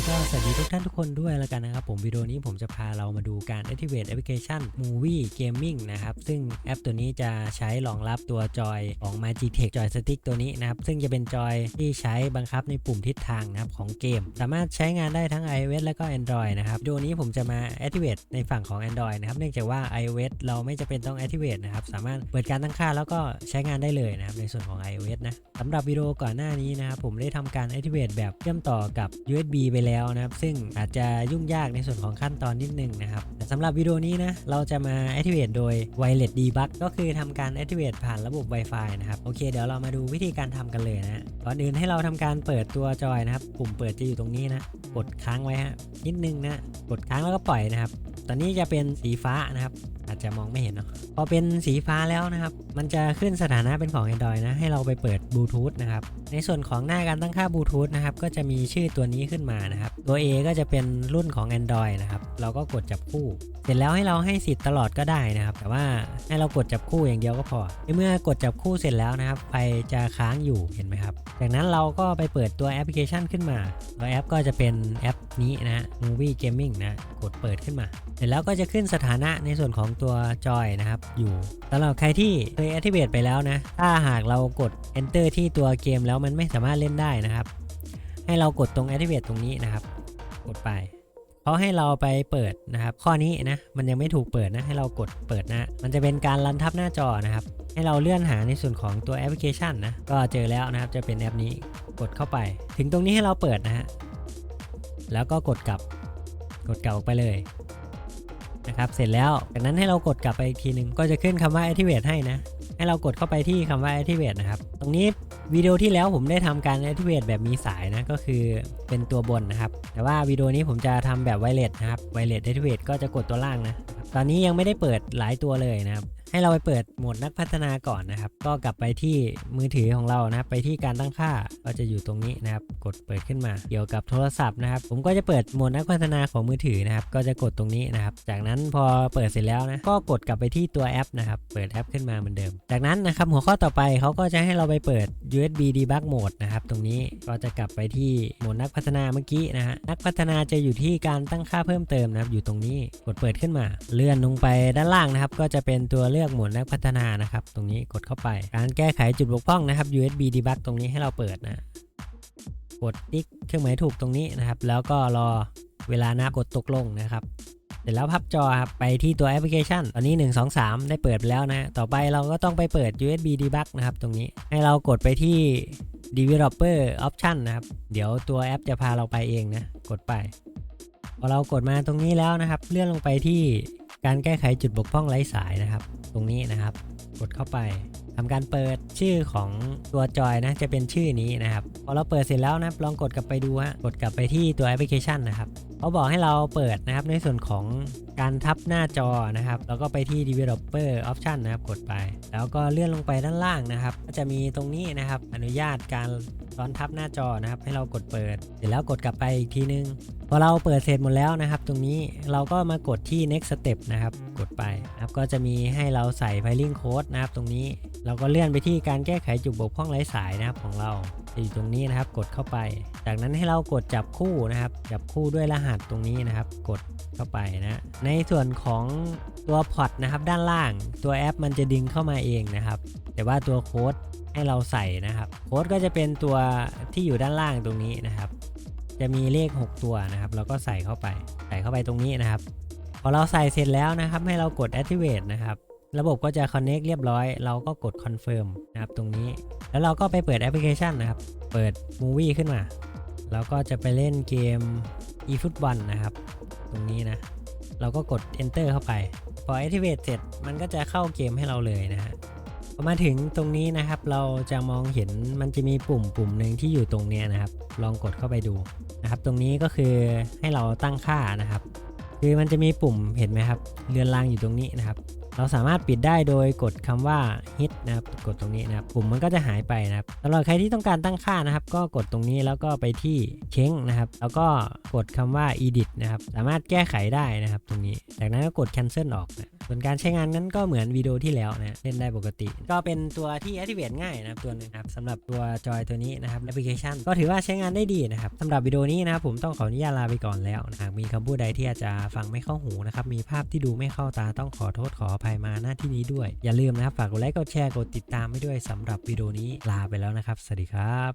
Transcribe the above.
คก็สวัสดีทุกท่านทุกคนด้วยแล้วกันนะครับผมวิดีโอนี้ผมจะพาเรามาดูการ activate application movie gaming นะครับซึ่งแอปตัวนี้จะใช้รองรับตัวจอยของ Magitech Joy Stick ตัวนี้นะครับซึ่งจะเป็นจอยที่ใช้บังคับในปุ่มทิศทางนะครับของเกม สามารถใช้งานได้ทั้ง iOS และก็ Android นะครับวิดีโอนี้ผมจะมา activate ในฝั่งของ Android นะครับเนื่องจากว่า iOS เราไม่จะเป็นต้อง activate นะครับสามารถเปิดการตั้งค่าแล้วก็ใช้งานได้เลยนะครับในส่วนของ iOS นะสำหรับวิดีโอก่อนหน้านี้นะครับผมได้ทำการ activate แบบเชื่อมต่อกับ USB ไปแล้วนะครับ ซึ่งอาจจะยุ่งยากในส่วนของขั้นตอนนิดนึงนะครับแต่สำหรับวิดีโอนี้นะเราจะมา activate โดย wireless debug ก็คือทำการ activate ผ่านระบบ Wi-Fi นะครับโอเคเดี๋ยวเรามาดูวิธีการทำกันเลยนะก่อนอื่นให้เราทำการเปิดตัวจอยนะครับปุ่มเปิดจะอยู่ตรงนี้นะกดค้างไว้ฮะนิดนึงนะกดค้างแล้วก็ปล่อยนะครับ ตอนนี้จะเป็นสีฟ้านะครับ อาจจะมองไม่เห็นเนาะพอเป็นสีฟ้าแล้วนะครับ มันจะขึ้นสถานะเป็นของ Android นะ ให้เราไปเปิดบลูทูธนะครับ ในส่วนของหน้าการตั้งค่าบลูทูธนะครับ ก็จะมีชื่อตัวนี้ขึ้นมานะครับ ตัว A ก็จะเป็นรุ่นของ Android นะครับ เราก็กดจับคู่ เสร็จแล้วให้เราให้สิทธิ์ตลอดก็ได้นะครับ แต่ว่าให้เรากดจับคู่อย่างเดียวก็พอ เมื่อกดจับคู่เสร็จแล้วนะครับ ไฟจะค้างอยู่ เห็นไหมครับ จากนั้นเราก็ไปเปิดตัวแอปพลิเคชันขึ้นมา ตัวแอปก็จะเป็นแอปนี้นะ Movie Gaming นะ กดเปิดขึ้นมา เสร็จแล้วก็จะขึ้นสถานะในส่วนของตัวจอยนะครับอยู่สำหรับใครที่เคย activate ไปแล้วนะ ถ้าหากเรากด enter ที่ตัวเกมแล้วมันไม่สามารถเล่นได้นะครับ ให้เรากดตรง activate ตรงนี้นะครับ กดไปเขาให้เราไปเปิดนะครับ ข้อนี้นะ มันยังไม่ถูกเปิดนะ ให้เรากดเปิดนะ มันจะเป็นการรันทับหน้าจอนะครับ ให้เราเลื่อนหาในส่วนของตัวแอปพลิเคชันนะ ก็เจอแล้วนะครับ จะเป็นแอปนี้กดเข้าไป ถึงตรงนี้ให้เราเปิดนะฮะ แล้วก็กดกลับ กดกลับออกไปเลย นะครับ เสร็จแล้ว จากนั้นให้เรากดกลับไปอีกทีหนึ่งก็จะขึ้นคำว่า activate ให้นะ ให้เรากดเข้าไปที่คำว่า activate นะครับ ตรงนี้วิดีโอที่แล้วผมได้ทำการ activate แบบมีสายนะ ก็คือเป็นตัวบนนะครับ แต่ว่าวิดีโอนี้ผมจะทำแบบ wireless นะครับ wireless activate ก็จะกดตัวล่างนะ ตอนนี้ยังไม่ได้เปิดหลายตัวเลยนะครับ ให้เราไปเปิดโหมดนักพัฒนาก่อนนะครับ ก็กลับไปที่มือถือของเรานะครับ ไปที่การตั้งค่าก็จะอยู่ตรงนี้นะครับ กดเปิดขึ้นมาเกี่ยวกับโทรศัพท์นะครับ ผมก็จะเปิดโหมดนักพัฒนาของมือถือนะครับ ก็จะกดตรงนี้นะครับ จากนั้นพอเปิดเสร็จแล้วนะ ก็กดกลับไปที่ตัวแอปนะครับ เปิดแอปขึ้นมาเหมือนเดิม จากนั้นนะครับหัวข้อต่อไปเขาก็จะให้เราไปเปิด USB debug mode นะครับตรงนี้ก็จะกลับไปที่โหมดนักพัฒนาเมื่อกี้นะฮะนักพัฒนาจะอยู่ที่การตั้งค่าเพิ่มเติมนะครับ อยู่ตรงนี้กดเปิดขึ้นมา เลื่อนลงไปด้านล่างนะครับ ก็จะเป็นตัวเลือกโหมวดนักพัฒนานะครับ ตรงนี้กดเข้าไป การแก้ไขจุดบกพร่องนะครับ USB debug ตรงนี้ให้เราเปิดนะ กดติ๊กเครื่องหมายถูกตรงนี้นะครับ แล้วก็รอเวลานับกดตกลงนะครับเสร็จแล้วพับจอครับไปที่ตัวแอปพลิเคชัน ตอนนี้ 1 2 3 ได้เปิดไปแล้วนะ ต่อไปเราก็ต้องไปเปิด USB debug นะครับ ตรงนี้ให้เรากดไปที่ developer option นะครับ เดี๋ยวตัวแอปจะพาเราไปเองนะ กดไป พอเรากดมาตรงนี้แล้วนะครับ เลื่อนลงไปที่ การแก้ไขจุดบกพร่องไร้สายนะครับ ตรงนี้นะครับ กดเข้าไปทำการเปิดชื่อของตัวจอยนะจะเป็นชื่อนี้นะครับ พอเราเปิดเสร็จแล้วนะลองกดกลับไปดูฮะกดกลับไปที่ตัวแอปพลิเคชันนะครับ เขาบอกให้เราเปิดนะครับในส่วนของการทับหน้าจอนะครับ แล้วก็ไปที่ developer option นะครับกดไป แล้วก็เลื่อนลงไปด้านล่างนะครับ ก็จะมีตรงนี้นะครับ อนุญาตการซ้อนทับหน้าจอนะครับ ให้เรากดเปิด เสร็จแล้วกดกลับไปอีกทีนึงพอเราเปิดเสร็จหมดแล้วนะครับ ตรงนี้เราก็มากดที่ next step นะครับ กดไปนะครับก็จะมีให้เราใส่ filing code นะครับ ตรงนี้เราก็เลื่อนไปที่การแก้ไขจุดบกพร่องไร้สายนะครับของเรา จะอยู่ตรงนี้นะครับ กดเข้าไป จากนั้นให้เรากดจับคู่นะครับ จับคู่ด้วยรหัสตรงนี้นะครับ กดเข้าไปนะในส่วนของตัวพอร์ตนะครับด้านล่าง ตัวแอปมันจะดึงเข้ามาเองนะครับ แต่ว่าตัวโค้ดให้เราใส่นะครับ โค้ดก็จะเป็นตัวที่อยู่ด้านล่างตรงนี้นะครับ จะมีเลข 6 ตัวนะครับ เราก็ใส่เข้าไป ใส่เข้าไปตรงนี้นะครับ พอเราใส่เสร็จแล้วนะครับ ให้เรากด activate นะครับ ระบบก็จะ connect เรียบร้อย เราก็กด confirm นะครับตรงนี้ แล้วเราก็ไปเปิดแอปพลิเคชันนะครับ เปิด movie ขึ้นมาแล้วก็จะไปเล่นเกม eFootball นะครับ ตรงนี้นะ เราก็กด enter เข้าไป พอ activate เสร็จ มันก็จะเข้าเกมให้เราเลยนะฮะพอมาถึงตรงนี้นะครับ เราจะมองเห็นมันจะมีปุ่มปุ่มหนึ่งที่อยู่ตรงนี้นะครับ ลองกดเข้าไปดูนะครับ ตรงนี้ก็คือให้เราตั้งค่านะครับ คือมันจะมีปุ่มเห็นไหมครับ เรือนรางอยู่ตรงนี้นะครับ เราสามารถปิดได้โดยกดคำว่า hit นะครับ กดตรงนี้นะครับ ปุ่มมันก็จะหายไปนะครับสำหรับใครที่ต้องการตั้งค่านะครับ ก็กดตรงนี้แล้วก็ไปที่เช้งนะครับ แล้วก็กดคำว่า edit นะครับ สามารถแก้ไขได้นะครับ ตรงนี้ จากนั้นก็กด cancel ออกนะส่วนการใช้งานนั้นก็เหมือนวิดีโอที่แล้วนะ เล่นได้ปกติ ก็เป็นตัวที่ activate ง่ายนะครับตัวนึงนะครับสำหรับตัวจอยตัวนี้นะครับแอปพลิเคชัน ก็ถือว่าใช้งานได้ดีนะครับสำหรับวิดีโอนี้นะครับผมต้องขออนุญาตลาไปก่อนแล้วนะหากมีคำพูดใดที่อาจจะฟังไม่เข้าหูนะครับมีภาพที่ดูไม่เข้าตาต้องขอโทษขอภัยมาหน้าที่นี้ด้วย อย่าลืมนะครับฝากกดไลค์กดแชร์กดติดตามไว้ด้วยสำหรับวิดีโอนี้ลาไปแล้วนะครับ สวัสดีครับ